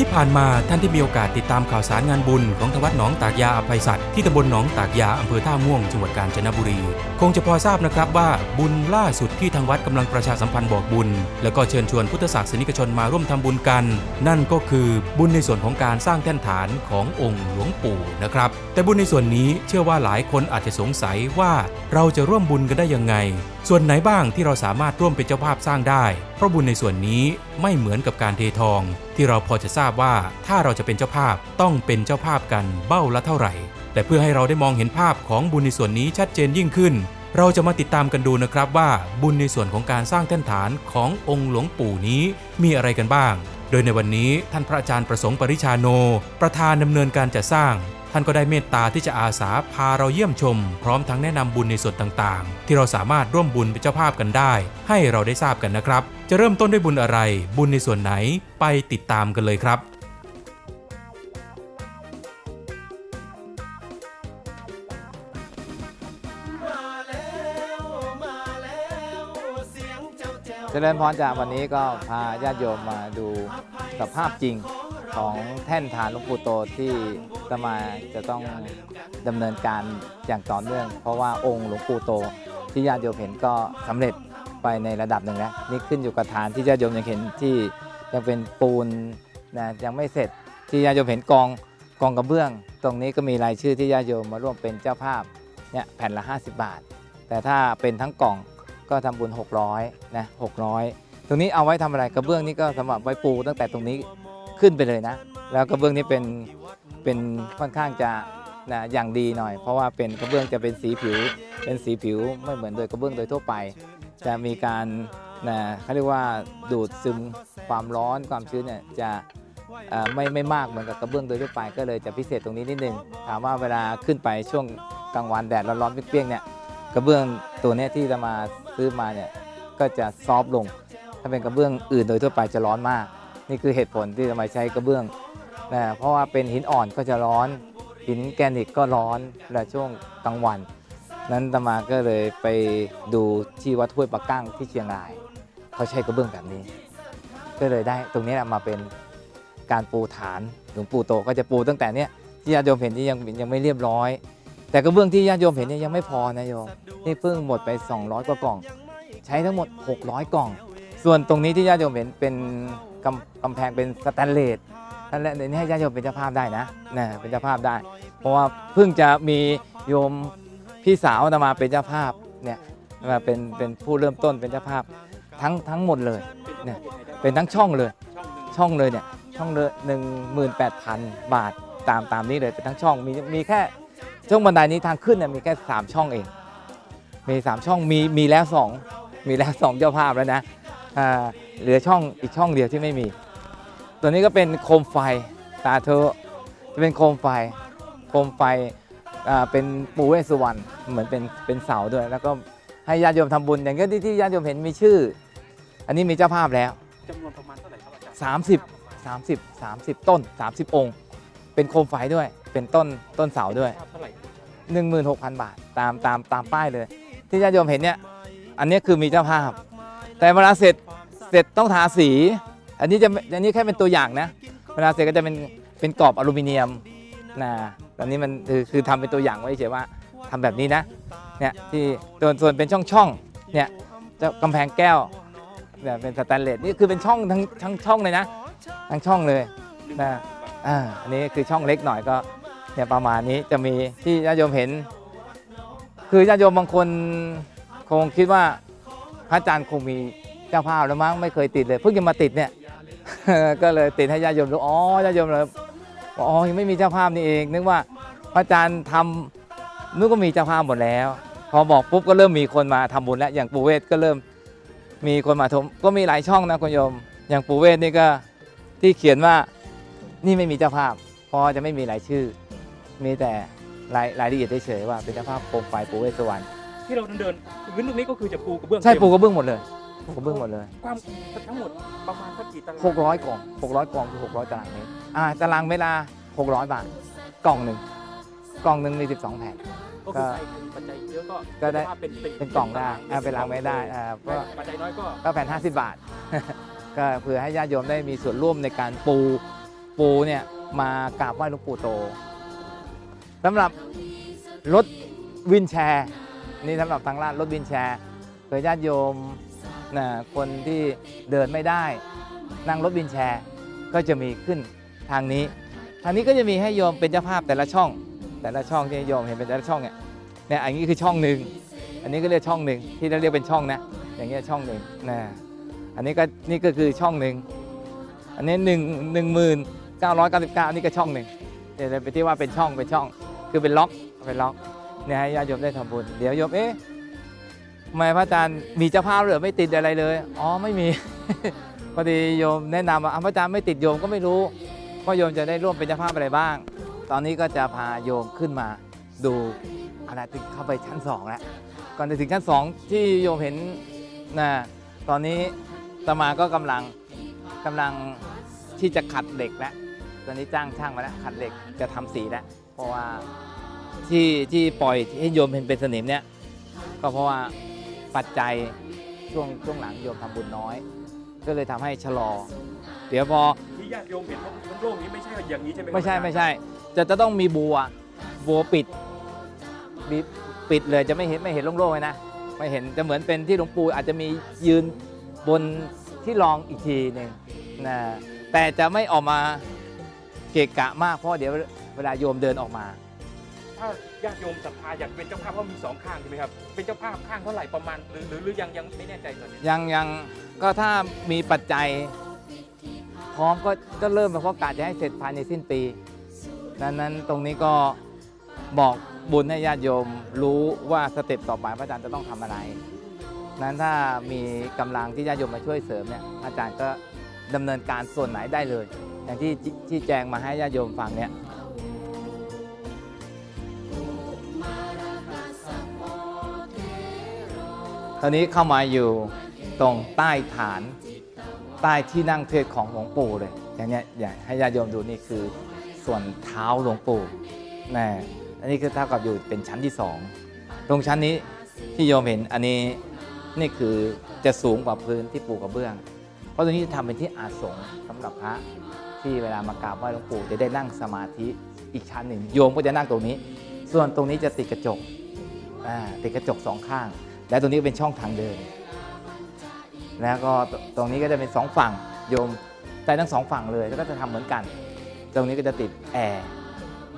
ที่ผ่านมาท่านที่มีโอกาสติดตามข่าวสารงานบุญของทวัดหนองตากยาอภัยสัตว์ที่ตำบลหนองตากยาอำเภอท่าม่วงจังหวัดกาญจนบุรี คงจะพอทราบนะครับว่าบุญล่าสุดที่ทางวัดกำลังประชาสัมพันธ์บอกบุญ แล้วก็เชิญชวนพุทธศาสนิกชนมาร่วมทำบุญกัน นั่นก็คือบุญในส่วนของการสร้างแท่นฐานขององค์หลวงปู่นะครับ แต่บุญในส่วนนี้เชื่อว่าหลายคนอาจจะสงสัยว่าเราจะร่วมบุญกันได้ยังไง ส่วนไหนบ้างที่เราสามารถร่วมเป็นเจ้าภาพสร้างได้เพราะบุญในส่วนนี้ไม่เหมือนกับการเททอง ที่เราพอจะทราบว่าถ้าเราจะเป็นเจ้าภาพต้องเป็นเจ้าภาพกันเบ้าละเท่าไหร่ แต่เพื่อให้เราได้มองเห็นภาพของบุญในส่วนนี้ชัดเจนยิ่งขึ้น เราจะมาติดตามกันดูนะครับว่าบุญในส่วนของการสร้างแท่นฐานขององค์หลวงปู่นี้มีอะไรกันบ้าง โดยในวันนี้ท่านพระอาจารย์ประสงค์ปริชาโน ประธานดำเนินการจัดสร้าง ท่านก็ได้เมตตาที่จะอาสาพาเราเยี่ยมชม พร้อมทั้งแนะนำบุญในส่วนต่างๆ ที่เราสามารถร่วมบุญเป็นเจ้าภาพกันได้ ให้เราได้ทราบกันนะครับ จะเริ่มต้นด้วยบุญอะไร บุญในส่วนไหนไปติดตามกันเลยครับเจริญพรจากวันนี้ก็พาญาติโยมมาดูสภาพจริง ของแท่นฐานหลวงปู่โตที่ตมาจะต้องดำเนินการอย่างต่อเนื่อง เพราะว่าองค์หลวงปู่โตที่ญาติโยมเห็นก็สำเร็จไปในระดับหนึ่งแล้วนี่ขึ้นอยู่กับฐานที่ญาติโยมยังเห็นที่ยังเป็นปูนนะยังไม่เสร็จที่ญาติโยมเห็นกองกองกระเบื้อง ตรงนี้ก็มีรายชื่อที่ญาติโยมมาร่วมเป็นเจ้าภาพเนี่ยแผ่นละ 50 บาท แต่ถ้าเป็นทั้งกล่องก็ทำบุญ 600นะ600 ตรงนี้เอาไว้ทำอะไรกระเบื้องนี่ก็สำหรับไว้ปูตั้งแต่ตรงนี้ ขึ้นไปเลยนะ แล้วกระเบื้องนี้เป็นเป็นค่อนข้างจะนะอย่างดีหน่อย เพราะว่าเป็นกระเบื้องจะเป็นสีผิว เป็นสีผิวไม่เหมือนโดยกระเบื้องโดยทั่วไป จะมีการนะเขาเรียกว่าดูดซึมความร้อนความชื้นเนี่ยจะไม่ไม่มากเหมือนกับกระเบื้องโดยทั่วไปก็เลยจะพิเศษตรงนี้นิดนึงถามว่าเวลาขึ้นไปช่วงกลางวันแดดร้อนๆเปรี้ยงๆเนี่ยกระเบื้องตัวนี้ที่จะมาซื้อมาเนี่ยก็จะซอฟลง ถ้าเป็นกระเบื้องอื่นโดยทั่วไปจะร้อนมาก นี่คือเหตุผลที่ทำไมใช้กระเบื้องนะเพราะว่าเป็นหินอ่อนก็จะร้อน หินแกรนิตก็ร้อนและช่วงกลางวัน นั้นตมาก็เลยไปดูที่วัดห้วยปะกั้งที่เชียงราย เขาใช้กระเบื้องแบบนี้ ก็เลยได้ตรงนี้แหละมาเป็นการปูฐานหลวงปู่โตก็จะปูตั้งแต่เนี้ยที่ญาติโยมเห็นที่ยังยังไม่เรียบร้อย แต่กระเบื้องที่ญาติโยมเห็นเนี่ยยังไม่พอนะโยมนี่เพิ่งหมดไป 200 กว่ากล่อง ใช้ทั้งหมด 600 กล่อง ส่วนตรงนี้ที่ญาติโยมเห็นเป็น กำกำแพงเป็นสแตนเลสนั่นแหละเดี๋ยวนี้ให้ญาติโยมเป็นเจ้าภาพได้นะนะเป็นเจ้าภาพได้ เพราะว่าเพิ่งจะมีโยมพี่สาวอามาเป็นเจ้าภาพเนี่ยมาเป็นเป็นผู้เริ่มต้นเป็นเจ้าภาพทั้งทั้งหมดเลยเนี่ยเป็นทั้งช่องเลยช่องเลยเนี่ยช่องเลยหนึ่งหมื่นแปดพันบาทตามตามนี้เลยเป็นทั้งช่องมีมีแค่ช่องบันไดนี้ทางขึ้นเนี่ยมีแค่สามช่องเองมีสามช่องมีมีแล้วสองมีแล้วสองเจ้าภาพแล้วนะ เหลือช่องอีกช่องเดียวที่ไม่มี ตัวนี้ก็เป็นโคมไฟตาเธอจะเป็นโคมไฟ โคมไฟอ่าเป็นปูเวสสุวรรณเหมือนเป็นเป็นเสาด้วย แล้วก็ให้ญาติโยมทำบุญอย่างที่ที่ญาติโยมเห็นมีชื่อ อันนี้มีเจ้าภาพแล้วจำนวนประมาณเท่าไหร่ครับอาจารย์30 30 30ต้น30องค์ เป็นโคมไฟด้วย เป็นต้นต้นเสาด้วยทราบเท่าไหร่16,000บาทตามตามตามป้ายเลย ที่ญาติโยมเห็นเนี่ยอันนี้คือมีเจ้าภาพ แต่เวลาเสร็จเสร็จต้องทาสี อันนี้จะอันนี้แค่เป็นตัวอย่างนะ เวลาเสร็จก็จะเป็นเป็นกรอบอลูมิเนียมนะตอนนี้มันคือคือทำเป็นตัวอย่างไว้เฉยว่าทำแบบนี้นะเนี่ยที่ส่วนส่วนเป็นช่องช่องเนี่ยเจะกำแพงแก้วเนี่ยเป็นสแตนเลสนี่คือเป็นช่องทั้งทั้งช่องเลยนะทั้งช่องเลยนะอ่าอันนี้คือช่องเล็กหน่อยก็เนี่ยประมาณนี้จะมีที่ญาติโยมเห็น คือญาติโยมบางคนคงคิดว่า พระอาจารย์คงมีเจ้าภาพแล้วมั้งไม่เคยติดเลยเพิ่งจะมาติดเนี่ยก็เลยติดให้ญาติโยมรู้อ๋อญาติโยมเลยอ๋อยังไม่มีเจ้าภาพนี่เองนึกว่าพระอาจารย์ทำนู้นก็มีเจ้าภาพหมดแล้ว พอบอกปุ๊บก็เริ่มมีคนมาทำบุญแล้วอย่างปู่เวทก็เริ่มมีคนมาทมก็มีหลายช่องนะคุณโยม อย่างปู่เวทนี่ก็ที่เขียนว่านี่ไม่มีเจ้าภาพเพราะจะไม่มีรายชื่อ มีแต่รายรายละเอียดเฉยๆว่าเป็นเจ้าภาพโคมไฟปู่เวสสวรรณที่เราเดิน พื้นตรงนี้ก็คือจะปูกระเบื้องใช่เต็มปูกระเบื้องหมดเลยปูกระเบื้องหมดเลยความทั้งหมดประมาณสักกี่ตาราง600กล่อง600กล่องคือ600ตารางเมตรอ่าตารางเมตรละ600บาทกล่องหนึ่งกล่องหนึ่งมี12แผ่นก็คือใครมีปัจจัยเยอะก็ก็ได้สภาพเป็นเป็นกล่องได้อ่าเป็นรางไม่ได้อ่าก็ปัจจัยน้อยก็ก็แผ่น50บาท ก็เพื่อให้ญาติโยมได้มีส่วนร่วมในการปูปู่เนี่ยมากราบไหว้หลวงปู่โตสำหรับรถวินแชร์ นี่สำหรับทางร้านรถวินแชร์เผื่อญาติโยมนะคนที่เดินไม่ได้ นั่งรถวินแชร์ก็จะมีขึ้นทางนี้ ทางนี้ก็จะมีให้โยมเป็นเจ้าภาพแต่ละช่อง แต่ละช่องที่โยมเห็นเป็นแต่ละช่องเนี่ยเนี่ยอันนี้คือช่องหนึ่งอันนี้ก็เรียกช่องหนึ่งที่เราเรียกเป็นช่องนะอย่างเงี้ยช่องหนึ่งนะอันนี้ก็นี่ก็คือช่องหนึ่งอันนี้หนึ่งหนึ่งหมื่นเก้าร้อยเก้าสิบเก้านี่ก็ช่องหนึ่งเดี๋ยวไปที่ว่าเป็นช่องเป็นช่องคือเป็นล็อกเป็นล็อก เนี่ยให้ญาติโยมได้ทำบุญ เดี๋ยวโยมเอ๊ะทำไมพระอาจารย์มีเจ้าภาพเหรือไม่ติดอะไรเลย อ๋อไม่มี พอดีโยมแนะนำว่าอาวพระอาจารย์ไม่ติดโยมก็ไม่รู้ว่าโยมจะได้ร่วมเป็นเจ้าภาพอะไรบ้าง ตอนนี้ก็จะพาโยมขึ้นมาดูอะไรถึงเข้าไปชั้นสองแล้ว ก่อนจะถึงชั้นสองที่โยมเห็นนะตอนนี้ตมาก็กำลังกำลังที่จะขัดเหล็กแล้ว ตอนนี้จ้างช่างมาแล้วขัดเหล็กจะทำสีแล้ว เพราะว่า ที่ที่ปล่อยให้โยมเห็นเป็นสนิมเนี่ยก็เพราะว่าปัจจัยช่วงช่วงหลังโยมทำบุญน้อย ก็เลยทำให้ชะลอ เดี๋ยวพอที่ญาติโยมเห็นโล่งๆนี้ไม่ใช่อย่างนี้ใช่ไหมครับไม่ใช่ไม่ใช่ จะจะต้องมีบัวบัวปิดมีปิดเลยจะไม่เห็นไม่เห็นโล่งๆเลยนะไม่เห็นจะเหมือนเป็นที่หลวงปู่อาจจะมียืนบนที่รองอีกทีหนึ่งนะแต่จะไม่ออกมาเกะกะมากเพราะเดี๋ยวเวลาโยมเดินออกมา ถ้าญาติโยมศรัทธาอยากเป็นเจ้าภาพเพราะมีสองข้างใช่ไหมครับเป็นเจ้าภาพข้างเท่าไหร่ประมาณหรือหรือหรือยังยังไม่แน่ใจตอนนี้ยังยังก็ถ้ามีปัจจัยพร้อมก็ก็เริ่มเพราะกะจะให้เสร็จภายในสิ้นปีดังนั้นตรงนี้ก็บอกบุญให้ญาติโยมรู้ว่าสเต็ปต่อไปพระอาจารย์จะต้องทำอะไรนั้นถ้ามีกำลังที่ญาติโยมมาช่วยเสริมเนี่ยอาจารย์ก็ดำเนินการส่วนไหนได้เลย อย่างที่ที่แจงมาให้ญาติโยมฟังเนี่ย ตอนนี้เข้ามาอยู่ตรงใต้ฐานใต้ที่นั่งเทศของหลวงปู่เลย อย่างเนี้ยอยากให้ญาติโยมดูนี่คือส่วนเท้าหลวงปู่นะอันนี้คือเท่ากับอยู่เป็นชั้นที่สองตรงชั้นนี้ที่โยมเห็นอันนี้นี่คือจะสูงกว่าพื้นที่ปูกระเบื้อง เพราะตรงนี้จะทำเป็นที่อาสงสำหรับพระที่เวลามากราบไหว้หลวงปู่จะได้นั่งสมาธิอีกชั้นหนึ่งโยมก็จะนั่งตรงนี้ ส่วนตรงนี้จะติดกระจกติดกระจกสองข้าง และตรงนี้เป็นช่องทางเดิน แล้วก็ตตรงนี้ก็จะเป็นสองฝั่งโยมใจทั้งสองฝั่งเลยแล้วก็จะทำเหมือนกัน ตรงนี้ก็จะติดแอร์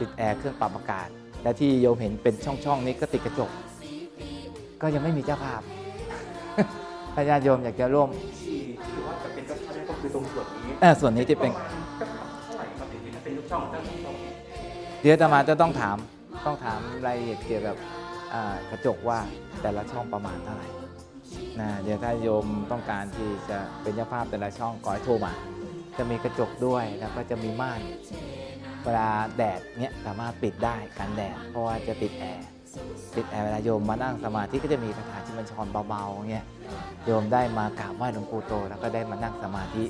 ติดแอร์เครื่องปรับอากาศ และที่โยมเห็นเป็นช่องๆนี้ก็ติดกระจก ก็ยังไม่มีเจ้าภาพถ้าญาติโยมอยากจะร่วมที่ที่ว่าจะเป็นเจ้าภาพก็คือตรงส่วนนี้เออส่วนนี้จะเป็นเจ้าภาพเท่าไหร่ครับอย่างนี้นะเป็นลูกช่องทั้งช่องเดี๋ยวอาตมาจะต้องถามต้องถามรายละเอียดเกี่ยวกับอ่า กระจกว่าแต่ละช่องประมาณเท่าไหร่นะเดี๋ยวถ้าโยมต้องการที่จะเป็นเจ้าภาพแต่ละช่องขอให้โทรมาจะมีกระจกด้วยแล้วก็จะมีม่านเวลาแดดเนี้ยสามารถปิดได้กันแดดเพราะว่าจะติดแอร์ติดแอร์เวลาโยมมานั่งสมาธิก็จะมีคาถาชิมันชรเบาๆเงี้ยโยมได้มากราบไหว้หลวงปู่โต แล้วก็ได้มานั่งสมาธิ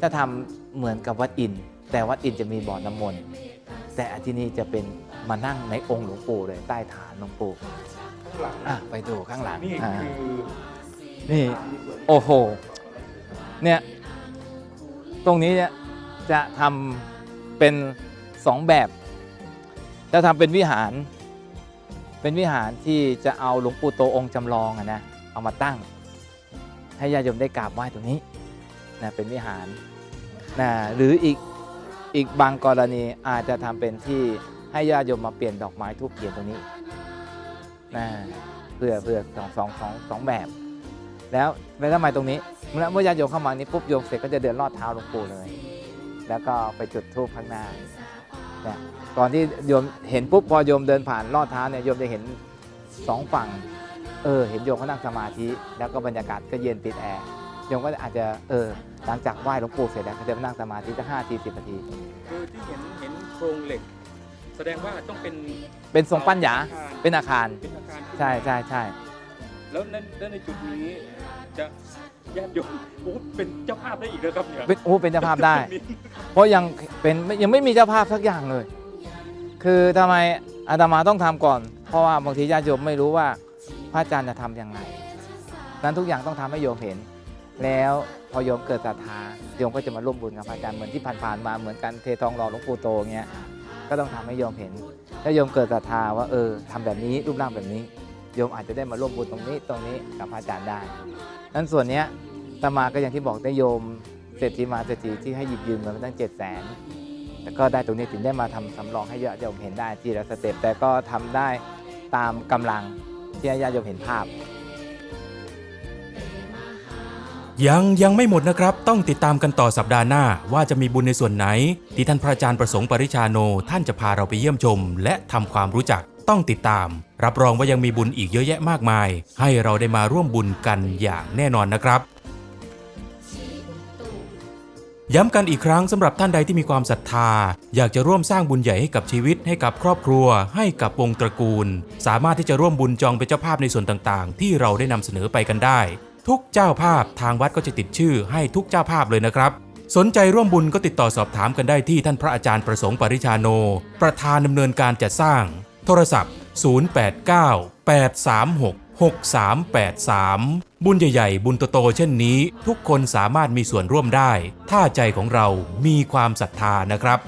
จะทำเหมือนกับวัดอิน แต่วัดอินจะมีบ่อน้ำมนต์แต่อันที่นี่จะเป็น มานั่งในองค์หลวงปู่เลยใต้ฐานหลวงปู่ข้างหลังอะไปดูข้างหลังนี่อ่าคือนี่โอ้โหเนี่ยตรงนี้เนี่ยจะทำเป็นสองแบบจะทำเป็นวิหาร เป็นวิหารที่จะเอาหลวงปู่โตองค์จำลองอะนะเอามาตั้ง ให้ญาติโยมได้กราบไหว้ตรงนี้นะเป็นวิหารนะหรืออีกอีกบางกรณีอาจจะทำเป็นที่ ให้ญาติโยมมาเปลี่ยนดอกไม้ทูบเทียนตรงนี้นะเพื่อเพื่อสองสองสองสองแบบ แล้วแล้วทำไมตรงนี้เมื่อเมื่อญาติโยมเข้ามานี้ปุ๊บโยมเสร็จก็จะเดินลอดเท้าหลวงปู่เลย แล้วก็ไปจุดธูปข้างหน้าเนี่ยก่อนที่โยมเห็นปุ๊บพอโยมเดินผ่านลอดเท้าเนี่ยโยมจะเห็นสองฝั่งเออเห็นโยมเขานั่งสมาธิ แล้วก็บรรยากาศก็เย็นติดแอร์โยมก็อาจจะเออหลังจากไหว้หลวงปู่เสร็จแล้วเขาจะนั่งสมาธิสักห้าทีสิบนาทีคือที่เห็นเห็นโครงเหล็ก แสดงว่าต้องเป็นเป็นทรงปั้นหยาอาคารเป็นอาคาร เป็นอาคารใช่ใช่ใช่แล้วในแล้วในจุดนี้จะญาติโยมโอ้เป็นเจ้าภาพได้อีกแล้วครับเนี่ยเป็นโอ้เป็นเจ้าภาพได้ เพราะยังเป็นยังไม่มีเจ้าภาพสักอย่างเลย คือทำไมอาตมาต้องทำก่อน เพราะว่าบางทีญาติโยมไม่รู้ว่าพระอาจารย์จะทำอย่างไรนั้นทุกอย่างต้องทำให้โยมเห็น แล้วพอโยมเกิดศรัทธาโยมก็จะมาร่วมบุญกับพระอาจารย์เหมือนที่ผ่านๆมาเหมือนกันเททองหล่อหลวงปู่โตเงี้ย ก็ต้องทำให้โยมเห็นถ้าโยมเกิดศรัทธาว่าเออทำแบบนี้รูปร่างแบบนี้โยมอาจจะได้มาร่วมบุญตรงนี้ตรงนี้กับพระอาจารย์ได้นั้นส่วนเนี้ยตมาก็อย่างที่บอกได้โยมเศรษฐีมาเศรษฐีที่ให้หยิบยืมเงินมาตั้งเจ็ดแสนแต่ก็ได้ตรงนี้ถึงได้มาทำสำรองให้ญาติโยมเห็นได้ทีละสเต็ปแต่ก็ทำได้ตามกำลังที่ญาติโยมเห็นภาพ ยังยังไม่หมดนะครับ ต้องติดตามกันต่อสัปดาห์หน้า ว่าจะมีบุญในส่วนไหน ที่ท่านพระอาจารย์ประสงค์ปริชาโน ท่านจะพาเราไปเยี่ยมชม และทำความรู้จักต้องติดตาม รับรองว่ายังมีบุญอีกเยอะแยะมากมาย ให้เราได้มาร่วมบุญกันอย่างแน่นอนนะครับย้ำกันอีกครั้งสำหรับท่านใดที่มีความศรัทธา อยากจะร่วมสร้างบุญใหญ่ให้กับชีวิต ให้กับครอบครัว ให้กับวงตระกูล สามารถที่จะร่วมบุญจองเป็นเจ้าภาพในส่วนต่างๆ ที่เราได้นำเสนอไปกันได้ ทุกเจ้าภาพทางวัดก็จะติดชื่อให้ทุกเจ้าภาพเลยนะครับ สนใจร่วมบุญก็ติดต่อสอบถามกันได้ที่ท่านพระอาจารย์ประสงค์ปริชาโน ประธานดำเนินการจัดสร้าง โทรศัพท์ 089 836 6383 บุญใหญ่ๆ บุญโตๆเช่นนี้ ทุกคนสามารถมีส่วนร่วมได้ ถ้าใจของเรามีความศรัทธานะครับ